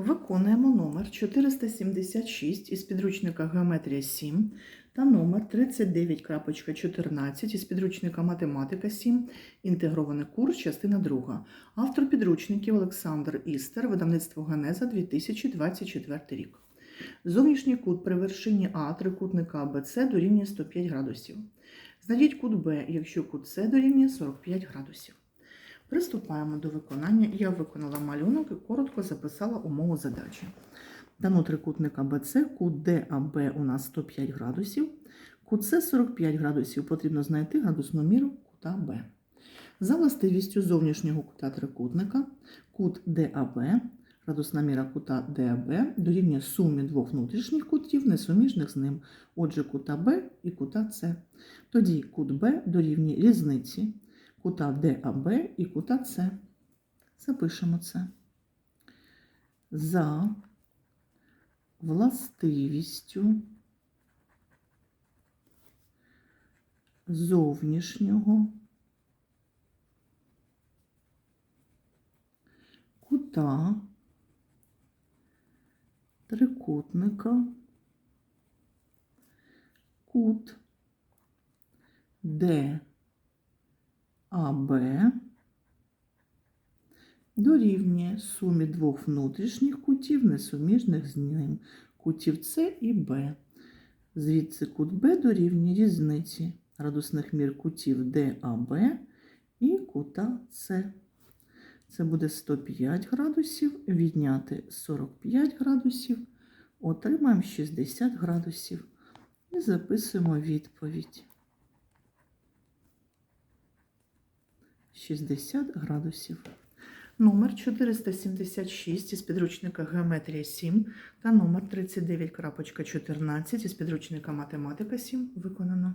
Виконуємо номер 476 із підручника Геометрія 7 та номер 39.14 із підручника Математика 7, інтегрований курс, частина 2. Автор підручників Олександр Істер, видавництво Генеза 2024 рік. Зовнішній кут при вершині А трикутника АБЦ дорівнює 105 градусів. Знайдіть кут Б, якщо кут С дорівнює 45 градусів. Приступаємо до виконання. Я виконала малюнок і коротко записала умову задачі. Дано трикутник АБЦ, кут ДАБ у нас 105 градусів, кут С 45 градусів. Потрібно знайти градусну міру кута Б. За властивістю зовнішнього кута трикутника, кут ДАБ, градусна міра кута ДАБ дорівнює сумі двох внутрішніх кутів, несуміжних з ним, отже, кута Б і кута С. Тоді кут Б дорівнює різниці кута ДАБ і кута С. Запишемо це. За властивістю зовнішнього кута трикутника кут Д АБ дорівнює сумі двох внутрішніх кутів, несуміжних з ним, кутів С і Б. Звідси кут Б дорівнює різниці градусних мір кутів ДАБ і кута С. Це буде 105 градусів, відняти 45 градусів, отримаємо 60 градусів і записуємо відповідь. 60 градусів. Номер 476 із підручника Геометрія 7 та номер 39.14 із підручника Математика 7 виконано.